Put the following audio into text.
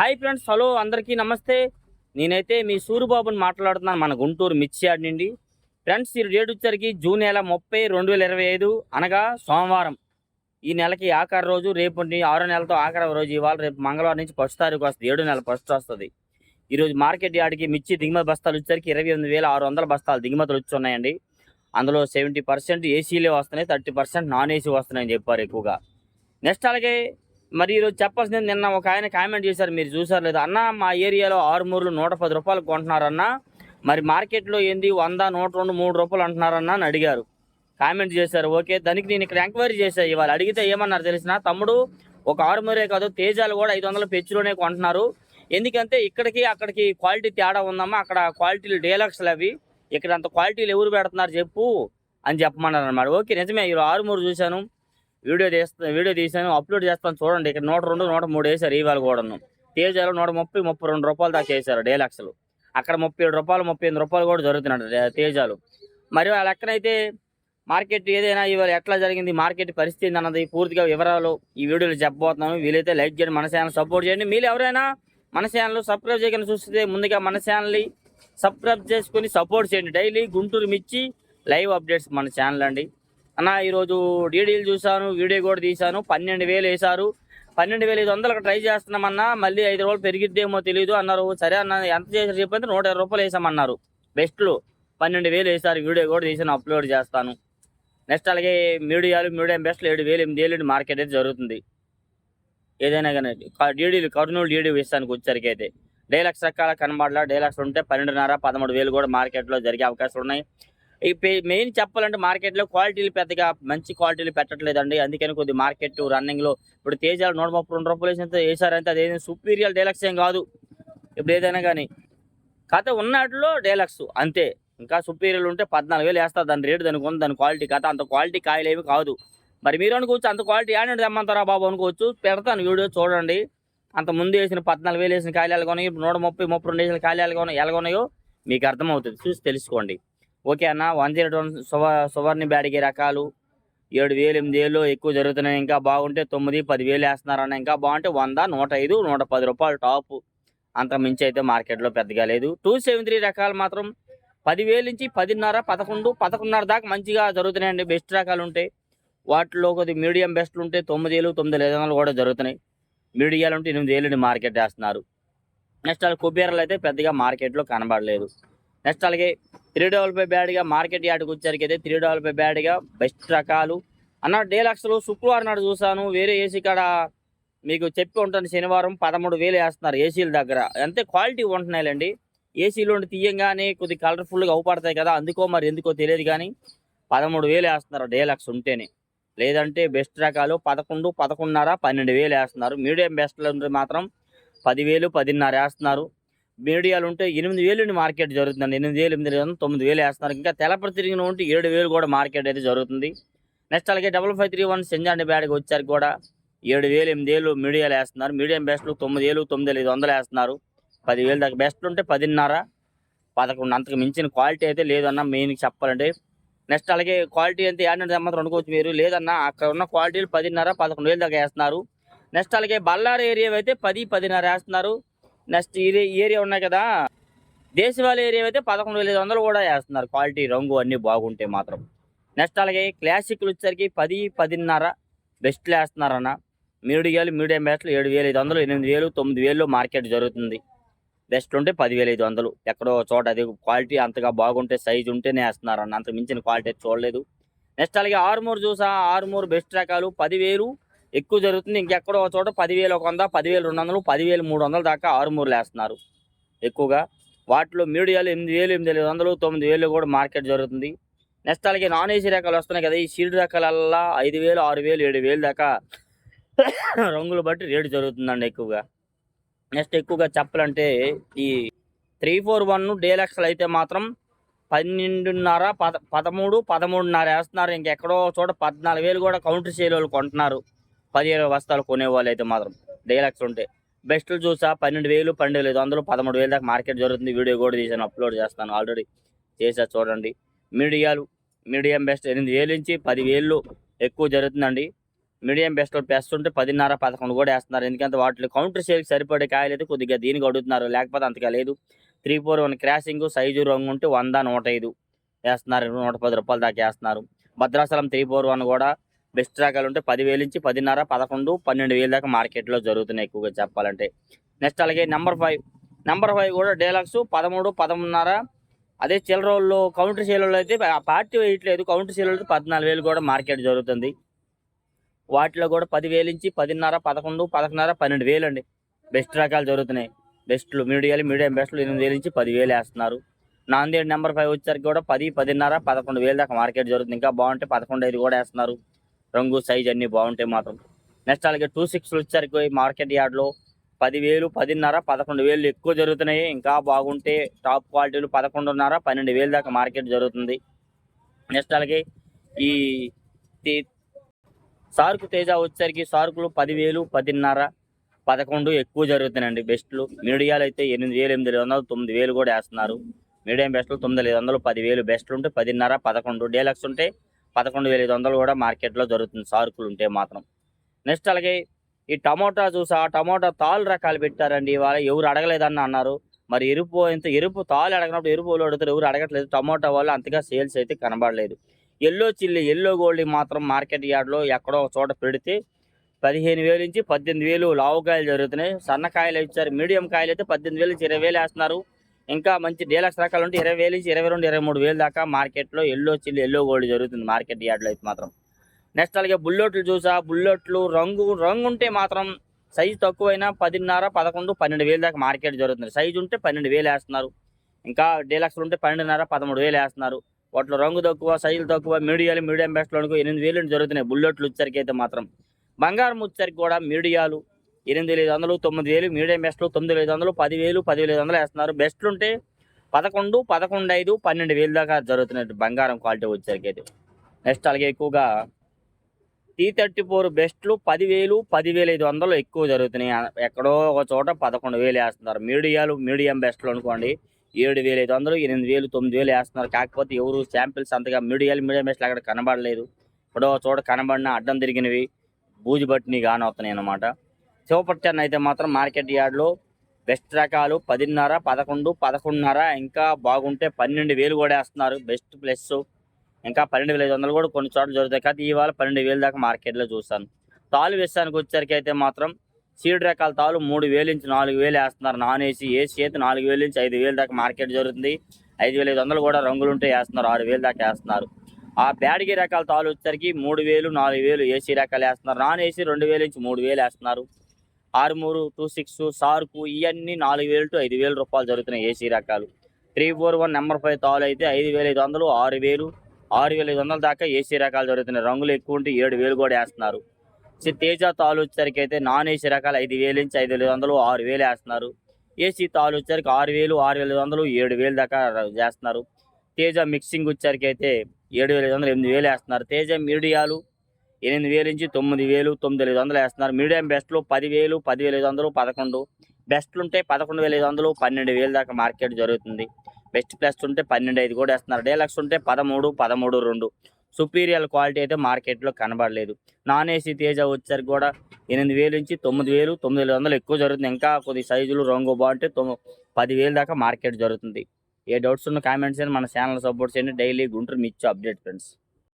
Hi friends hello అందరికీ నమస్తే. నేనైతే మీ సూరిబాబుని మాట్లాడుతున్నాను మన గుంటూరు మిర్చి నుండి. ఫ్రెండ్స్ ఈ డేట్ వచ్చరికి జూన్ నెల ముప్పై రెండు వేల ఇరవై ఐదు. అనగా సోమవారం. ఈ నెలకి ఆఖరి రోజు రేపు ఆరో నెలతో ఆఖరి రోజు. ఇవాళ రేపు మంగళవారం నుంచి ఫస్ట్ తారీఖు వస్తుంది ఏడు నెల ఫస్ట్ వస్తుంది. ఈరోజు మార్కెట్ యార్డ్కి మిర్చి దిగుమతి బస్తాలు వచ్చరికి ఇరవై ఎనిమిది వేల ఆరు వందల బస్తాలు దిగుమతులు వచ్చి ఉన్నాయండి. అందులో సెవెంటీ పర్సెంట్ ఏసీలే వస్తున్నాయి థర్టీ పర్సెంట్ నాన్ ఏసీ వస్తున్నాయని చెప్పారు ఎక్కువగా. నెక్స్ట్ అలాగే మరి ఈరోజు చెప్పాల్సింది నిన్న ఒక ఆయన కామెంట్ చేశారు మీరు చూసారు లేదు. అన్న మా ఏరియాలో ఆరు మూరలు నూట పది రూపాయలు కొంటున్నారన్న. మరి మార్కెట్లో ఏంది? వంద నూట రెండు మూడు రూపాయలు అంటున్నారన్న అని అడిగారు. కామెంట్ చేశారు. ఓకే దానికి నేను ఇక్కడ ఎంక్వైరీ చేశాను ఇవాళ. అడిగితే ఏమన్నారు తెలిసిన? తమ్ముడు ఒక ఆరుమూరే కాదు తేజాలు కూడా ఐదు వందల పెచ్చులోనే కొంటున్నారు. ఎందుకంటే ఇక్కడికి అక్కడికి క్వాలిటీ తేడా ఉందమ్మా. అక్కడ క్వాలిటీలు డేలక్స్లు అవి. ఇక్కడ అంత క్వాలిటీలు ఎవరు పెడుతున్నారు చెప్పు అని చెప్పమన్నారు అనమాట ఓకే నిజమే ఈరోజు ఆరుమూరు చూశాను. వీడియో తీస్తా వీడియో తీసాను అప్లోడ్ చేస్తాను చూడండి. ఇక్కడ నూట రెండు నూట మూడు వేశారు ఇవాళ కూడాను. తేజాలు నూట ముప్పై ముప్పై రెండు రూపాయలు దాకా వేశారు డేలక్స్లు అక్కడ ముప్పై ఏడు రూపాయలు ముప్పై ఎనిమిది రూపాయలు కూడా జరుగుతున్నాడు తేజాలు. మరి ఆ లెక్కనైతే మార్కెట్ ఏదైనా ఇవాళ ఎట్లా జరిగింది మార్కెట్ పరిస్థితి అన్నది పూర్తిగా వివరాలు ఈ వీడియోలో చెప్పబోతున్నాను. వీలైతే లైక్ చేయండి మన ఛానల్ సపోర్ట్ చేయండి. మీరు ఎవరైనా మన ఛానల్ సబ్స్క్రైబ్ చేయకుండా చూస్తే ముందుగా మన ఛానల్ని సబ్స్క్రైబ్ చేసుకుని సపోర్ట్ చేయండి. డైలీ గుంటూరు మిర్చి లైవ్ అప్డేట్స్ మన ఛానల్ అండి. అన్న ఈరోజు డీడీలు చూశాను వీడియో కూడా తీశాను. పన్నెండు వేలు వేశారు. పన్నెండు వేల ఐదు వందలకు ట్రై చేస్తున్నామన్నా మళ్ళీ ఐదు రోజులు పెరిగిద్దేమో తెలియదు అన్నారు. సరే అన్న ఎంత చేశారు చెప్పంటే నూట ఇరవై రూపాయలు వేసామన్నారు. బెస్ట్లు. పన్నెండు వేలు వేశారు వీడియో కూడా తీసాను అప్లోడ్ చేస్తాను. నెక్స్ట్ అలాగే మీడియాలు మీడియం బెస్ట్లు ఏడు వేలు ఎనిమిది వేలు మార్కెట్ అయితే జరుగుతుంది. ఏదైనా కానీ డీడీలు కర్నూలు డీడీ విషయానికి వచ్చరికి అయితే డైలాక్స్ రకాల కనబడలా డైలాక్స్ ఉంటే పన్నెండున్నర పదమూడు వేలు కూడా మార్కెట్లో జరిగే అవకాశాలు ఉన్నాయి. మెయిన్ చెప్పాలంటే మార్కెట్లో క్వాలిటీలు పెద్దగా మంచి క్వాలిటీలు పెట్టట్లేదండి. అందుకని కొద్ది మార్కెట్ రన్నింగ్లో ఇప్పుడు తేజాలు నూట ముప్పై రెండు రూపాయలు వేసినంత వేసారంటే అదేం సుపీరియర్ డైలాక్స్ ఏం కాదు. ఇప్పుడు ఏదైనా కానీ కథ ఉన్నట్లో డీలక్స్ అంతే. ఇంకా సుపీరియర్ ఉంటే పద్నాలుగు వేలు వేస్తారు. దాని రేటు దానికి ఉంది దాని క్వాలిటీ కథ అంత క్వాలిటీ కాయలు ఏమి కాదు. మరి మీరు అనుకోవచ్చు అంత క్వాలిటీ ఏడండి తెమ్మంటారా బాబు అనుకోవచ్చు. పెడతాను వీడియో చూడండి. అంత ముందు వేసిన పద్నాలుగు వేలు వేసిన కాయలు ఎలాగొన్నాయి ఇప్పుడు నూట ముప్పై ముప్పై రెండు వేసిన కాయలు ఎలాగ ఉన్నాయో మీకు అర్థమవుతుంది. చూసి తెలుసుకోండి. ఓకే అన్న వన్ జీరో వన్ సువ సువర్ణ బ్యాడిగి రకాలు. ఏడు వేలు ఎనిమిది వేలు ఎక్కువ జరుగుతున్నాయి. ఇంకా బాగుంటే తొమ్మిది పది వేలు వేస్తున్నారన్న ఇంకా బాగుంటే వంద నూట ఐదు నూట పది రూపాయలు టాప్. అంత మించి అయితే మార్కెట్లో పెద్దగా లేదు. టూ సెవెన్ త్రీ రకాలు మాత్రం పదివేలు నుంచి పదిన్నర పదకొండు పదకొండున్నర దాకా మంచిగా జరుగుతున్నాయండి. బెస్ట్ రకాలు ఉంటాయి వాటిలో కొద్ది మీడియం బెస్ట్లు ఉంటే తొమ్మిది వేలు తొమ్మిది ఐదు కూడా జరుగుతున్నాయి. మీడియాలు ఉంటే ఎనిమిది వేలు మార్కెట్ వేస్తున్నారు. నెక్స్ట్ అలాగే కుబేరాలు అయితే పెద్దగా మార్కెట్లో కనబడలేదు. నెక్స్ట్ అలాగే త్రీ డబల్ ఫైవ్ బ్యాడ్గా మార్కెట్ యార్డ్కి వచ్చరికి అయితే త్రీ డబల్ ఫైవ్ బ్యాడ్గా బెస్ట్ రకాలు. అన్న డేలక్స్లో శుక్రవారం నాడు చూసాను వేరే ఏసీ కాడ మీకు చెప్పి ఉంటాను. శనివారం పదమూడు వేలు వేస్తున్నారు ఏసీల దగ్గర. అంతే క్వాలిటీ ఉంటున్నాయిలేండి. ఏసీలో తీయంగానే కొద్ది కలర్ఫుల్గా అవుపడతాయి కదా. అందుకో మరి ఎందుకో తెలియదు కానీ పదమూడు వేలు వేస్తున్నారు డేలక్స్ ఉంటేనే. లేదంటే బెస్ట్ రకాలు పదకొండు పదకొండున్నర పన్నెండు వేలు వేస్తున్నారు. మీడియం బెస్ట్లో ఉంటే మాత్రం పదివేలు పదిన్నర వేస్తున్నారు. మీడియాలు ఉంటే ఎనిమిది వేలు మార్కెట్ జరుగుతుందండి. ఎనిమిది వేలు ఎనిమిది వేలు తొమ్మిది వేలు వేస్తున్నారు. ఇంకా తెలపతి తిరిగిన ఉంటే ఏడు వేలు కూడా మార్కెట్ అయితే జరుగుతుంది. నెక్స్ట్ అలాగే డబల్ ఫైవ్ త్రీ వన్ సెంజాండి బ్యాడ్కి వచ్చారు కూడా. ఏడు వేలు ఎనిమిది వేలు మీడియాలు వేస్తున్నారు. మీడియం బెస్ట్లు తొమ్మిది వేలు తొమ్మిది వేలు ఐదు వందలు వేస్తున్నారు. పదివేలు దాకా బెస్ట్లు ఉంటే పదిన్నర పదకొండు. అంతకు మించిన క్వాలిటీ అయితే లేదన్న మెయిన్ చెప్పాలంటే. నెక్స్ట్ అలాగే క్వాలిటీ అయితే ఏడంటే మాత్రం అనుకోవచ్చు మీరు. లేదన్నా అక్కడ ఉన్న క్వాలిటీలు పదిన్నర పదకొండు వేలు దాకా వేస్తున్నారు. నెక్స్ట్ అలాగే బళ్ళారి ఏరియా అయితే పది పదిన్నర వేస్తున్నారు. నెక్స్ట్ ఏరియా ఏరియా ఉన్నాయి కదా. దేశవాళీ ఏరియా అయితే పదకొండు వేల ఐదు వందలు కూడా వేస్తున్నారు. క్వాలిటీ రంగు అన్నీ బాగుంటే మాత్రం. నెక్స్ట్ అలాగే క్లాసిక్లు వచ్చేసరికి పది పదిన్నర బెస్ట్లు వేస్తున్నారన్న. మీడియాలు మీడియం బెస్ట్లు ఏడు వేల ఐదు వందలు ఎనిమిది వేలు తొమ్మిది వేలు మార్కెట్ జరుగుతుంది. బెస్ట్ ఉంటే పదివేల ఐదు వందలు. ఎక్కడో చోట అది క్వాలిటీ అంతగా బాగుంటే సైజు ఉంటేనే వేస్తున్నారన్న అంత మించిన క్వాలిటీ చూడలేదు. నెక్స్ట్ అలాగే ఆరుమూరు చూసా ఆరుమూరు బెస్ట్ రకాలు పదివేలు ఎక్కువ జరుగుతుంది. ఇంకెక్కడో చోట పదివేలు ఒక వంద పదివేలు రెండు వందలు పదివేలు మూడు వందల దాకా ఆరుమూరలు వేస్తున్నారు. ఎక్కువగా. వాటిలో మీడియాలు ఎనిమిది వేలు ఎనిమిది వందలు తొమ్మిది వేలు కూడా మార్కెట్ జరుగుతుంది. నెక్స్ట్ అలాగే నాన్ ఏసీ రకాలు వస్తున్నాయి కదా ఈ సీడ్ రకాలల్లా ఐదు వేలు ఆరు వేలు ఏడు వేలు దాకా రంగులు బట్టి రేటు జరుగుతుందండి ఎక్కువగా. నెక్స్ట్ ఎక్కువగా చెప్పాలంటే ఈ త్రీ ఫోర్ వన్ డేలక్స్లు అయితే మాత్రం పన్నెండున్నర పద పదమూడు పదమూడున్నర వేస్తున్నారు. ఇంకెక్కడో చోట పద్నాలుగు వేలు కూడా కౌంటర్ సేల్ వాళ్ళు కొంటున్నారు. పదిహేను వస్తాలు కొనేవాళ్ళు అయితే మాత్రం. డైలాక్స్ ఉంటే. బెస్ట్లు చూసా పన్నెండు వేలు పన్నెండు ఐదు వందలు పదమూడు వేలు దాకా మార్కెట్ జరుగుతుంది. వీడియో కూడా తీసాను అప్లోడ్ చేస్తాను ఆల్రెడీ. చేసా చూడండి. మీడియాలు మీడియం బెస్ట్ ఎనిమిది వేలు నుంచి పది వేలు ఎక్కువ జరుగుతుందండి. మీడియం బెస్ట్లో బెస్ట్ ఉంటే పదిన్నర పదకొండు కూడా వేస్తున్నారు. ఎందుకంటే వాటిలో కౌంటర్ సేల్కి సరిపడే కాయలు అయితే కొద్దిగా దీనికి అడుగుతున్నారు. లేకపోతే అంతగా లేదు. Three four one crossing size రంగు ఉంటే వంద నూట ఐదు వేస్తున్నారు. నూట పది రూపాయల దాకా వేస్తున్నారు. భద్రాచలం త్రీ ఫోర్ వన్ కూడా బెస్ట్ రకాలు ఉంటే పదివేలు నుంచి పదిన్నర పదకొండు పన్నెండు వేలు దాకా మార్కెట్లో జరుగుతున్నాయి ఎక్కువగా చెప్పాలంటే. నెక్స్ట్ అలాగే నెంబర్ ఫైవ్ నెంబర్ ఫైవ్ కూడా డేలక్స్ పదమూడు పదమూడున్నర. అదే చిల్లరోల్లో కౌంటర్ సేలలో అయితే ఆ పార్టీ వేయట్లేదు కౌంటర్ సేలలో అయితే పద్నాలుగు వేలు కూడా మార్కెట్ జరుగుతుంది. వాటిలో కూడా పదివేలు నుంచి పదిన్నర పదకొండు పదకొండున్నర పన్నెండు వేలు అండి. బెస్ట్ రకాలు జరుగుతున్నాయి. బెస్ట్లు మీడియాలు మీడియం బెస్ట్లు ఎనిమిది వేలు నుంచి పదివేలు వేస్తున్నారు. నాందేడ్ నెంబర్ ఫైవ్ వచ్చేసరికి కూడా పది పదిన్నర పదకొండు వేలు దాకా మార్కెట్ జరుగుతుంది. ఇంకా బాగుంటే పదకొండు ఐదు కూడా వేస్తున్నారు. రంగు సైజ్ అన్నీ బాగుంటాయి మాత్రం. నెక్స్ట్ అలాగే టూ సిక్స్ వచ్చేసరికి మార్కెట్ యార్డ్లో పదివేలు పదిన్నర పదకొండు వేలు ఎక్కువ జరుగుతున్నాయి. ఇంకా బాగుంటే టాప్ క్వాలిటీలు పదకొండున్నర పన్నెండు వేలు దాకా మార్కెట్ జరుగుతుంది. నెక్స్ట్ అలాగే ఈ సార్కు తేజ వచ్చేసరికి సార్కులు పదివేలు పదిన్నర పదకొండు ఎక్కువ జరుగుతున్నాయండి. బెస్ట్లు మీడియాలు అయితే ఎనిమిది వేలు ఎనిమిది వందలు తొమ్మిది వేలు కూడా వేస్తున్నారు. మీడియం బెస్ట్లు తొమ్మిది ఐదు వందలు పదివేలు. బెస్ట్లు ఉంటే పదిన్నర పదకొండు. డీలక్స్ ఉంటే పదకొండు వేల ఐదు వందలు కూడా మార్కెట్లో జరుగుతుంది. సార్కులు ఉంటే మాత్రం. నెక్స్ట్ అలాగే ఈ టమోటా చూసా టమోటా తాలు రకాలు పెట్టారండి. ఇవాళ ఎవరు అడగలేదని అన్నారు. మరి ఎరుపు ఇంత ఎరుపు తాలు అడగనప్పుడు ఎరుపు వాళ్ళు అడుగుతారు ఎవరు అడగట్లేదు. టమోటా వాళ్ళు అంతగా సేల్స్ అయితే కనబడలేదు. ఎల్లో చిల్లి ఎల్లో గోల్డ్ మాత్రం మార్కెట్ యార్డ్లో ఎక్కడో ఒక చోట పెడితే పదిహేను వేలు నుంచి పద్దెనిమిది వేలు లావుకాయలు జరుగుతున్నాయి. సన్నకాయలు ఇచ్చారు మీడియం కాయలు అయితే పద్దెనిమిది వేలు నుంచి ఇరవై వేలు వేస్తున్నారు. ఇంకా మంచి డీలక్స్ రకాలు ఉంటే ఇరవై వేలు నుంచి ఇరవై రెండు ఇరవై మూడు వేలు దాకా మార్కెట్లో ఎల్లో చిల్లి ఎల్లో గోల్డ్ జరుగుతుంది మార్కెట్ యార్డ్లో అయితే మాత్రం. నెక్స్ట్ అలాగే బుల్లెట్లు చూసా బుల్లెట్లు రంగు రంగు ఉంటే మాత్రం సైజు తక్కువైనా పదిన్నర పదకొండు పన్నెండు వేలు దాకా మార్కెట్ జరుగుతుంది. సైజు ఉంటే పన్నెండు వేలు వేస్తున్నారు. ఇంకా డీలక్స్లు ఉంటే పన్నెండున్నర పదమూడు వేలు వేస్తున్నారు. వాటిలో రంగు తక్కువ సైజులు తక్కువ మీడియాలు మీడియం బెస్ట్లో ఎనిమిది వేలు జరుగుతున్నాయి బుల్లెట్లు వచ్చరికి అయితే మాత్రం. బంగారం వచ్చరికి కూడా మీడియాలు ఎనిమిది వేల ఐదు వందలు తొమ్మిది వేలు మీడియం బెస్ట్లు తొమ్మిది ఐదు వందలు పదివేలు పదివేలు ఐదు వందలు వేస్తున్నారు. బెస్ట్లు ఉంటే పదకొండు పదకొండు ఐదు పన్నెండు వేలు దాకా జరుగుతున్నట్టు బంగారం క్వాలిటీ వచ్చేసరికి అయితే. నెక్స్ట్ అలాగే ఎక్కువగా టీ థర్టీ ఫోర్ బెస్ట్లు పదివేలు పదివేల ఐదు వందలు ఎక్కువ జరుగుతున్నాయి. ఎక్కడో ఒక చోట పదకొండు వేలు వేస్తున్నారు. మీడియాలు మీడియం బెస్ట్లు అనుకోండి ఏడు వేల ఐదు వందలు ఎనిమిది వేలు తొమ్మిది వేలు వేస్తున్నారు. కాకపోతే ఎవరు శాంపిల్స్ అంతగా మీడియాలు మీడియం బెస్ట్లు అక్కడ కనబడలేదు. ఎక్కడో ఒక చోట కనబడిన అడ్డం తిరిగినవి బూజు బట్టిని కాని అన్నమాట. శివపట్టణ అయితే మాత్రం మార్కెట్ యార్డ్లో. బెస్ట్ రకాలు పదిన్నర పదకొండు పదకొండున్నర ఇంకా బాగుంటే పన్నెండు వేలు కూడా వేస్తున్నారు. బెస్ట్ ప్లస్ ఇంకా పన్నెండు వేల ఐదు వందలు కూడా కొన్ని చోట్ల జరుగుతాయి. కానీ ఇవాళ పన్నెండు వేలు దాకా మార్కెట్లో చూస్తాను తాలు వేసానికి వచ్చేసరికి అయితే మాత్రం సీడ్ రకాల తాలు మూడు వేలు నుంచి నాలుగు వేలు వేస్తున్నారు. నాన్ ఏసీ ఏసీ అయితే నాలుగు వేలు నుంచి ఐదు వేలు దాకా మార్కెట్ జరుగుతుంది. ఐదు వేల ఐదు వందలు కూడా రంగులు ఉంటే వేస్తున్నారు. ఆరు వేలు దాకా వేస్తున్నారు. ఆ బ్యాడిగి రకాల తాలు వచ్చేసరికి మూడు వేలు నాలుగు వేలు ఏసీ రకాలు వేస్తున్నారు. నాన్ ఏసీ రెండు వేలు నుంచి మూడు వేలు వేస్తున్నారు. ఆరుమూరు టూ సిక్స్ సార్కు ఇవన్నీ నాలుగు వేలు టు ఐదు వేల రూపాయలు జరుగుతున్నాయి ఏసీ రకాలు. Three four one number five తాలు అయితే ఐదు వేల ఐదు వందలు ఆరు వేలు ఆరు వేల ఐదు వందల దాకా ఏసీ రకాలు జరుగుతున్నాయి. రంగులు ఎక్కువ ఉంటే ఏడు వేలు కూడా వేస్తున్నారు. తేజ తాలు వచ్చేసరికి అయితే నాన్ ఏసీ రకాలు ఐదు వేలు నుంచి ఐదు వేల వందలు ఆరు వేలు వేస్తున్నారు. ఏసీ తాలు వచ్చేసరికి ఆరు వేలు ఆరు వేల ఐదు వందలు ఏడు వేలు దాకా చేస్తున్నారు. తేజ మిక్సింగ్ వచ్చేసరికి అయితే ఏడు వేల ఐదు వందలు ఎనిమిది వేలు వేస్తున్నారు. తేజ మీడియాలు ఎనిమిది వేలు నుంచి తొమ్మిది వేలు తొమ్మిది ఐదు వందలు వేస్తున్నారు. మీడియం బెస్ట్లు పదివేలు పదివేల ఐదు వందలు పదకొండు. బెస్ట్లు ఉంటే పదకొండు వేల ఐదు వందలు పన్నెండు వేలు దాకా మార్కెట్ జరుగుతుంది. బెస్ట్ ప్లస్ ఉంటే పన్నెండు ఐదు కూడా వేస్తున్నారు. డేలక్స్ ఉంటే పదమూడు పదమూడు రెండు. సుపీరియర్ క్వాలిటీ అయితే మార్కెట్లో కనబడలేదు. నాన్ ఏసీ తేజ వచ్చేసరికి కూడా ఎనిమిది వేలు నుంచి తొమ్మిది వేలు తొమ్మిది వేల వందలు ఎక్కువ జరుగుతుంది. ఇంకా కొద్ది సైజులు రంగు బాగుంటే తొమ్మిది పదివేలు దాకా మార్కెట్ జరుగుతుంది. ఏ డౌట్స్ ఉన్న కామెంట్స్ మన ఛానల్ సపోర్ట్ చేయండి. డైలీ గుంటూరు మిచ్చు అప్డేట్ ఫ్రెండ్స్.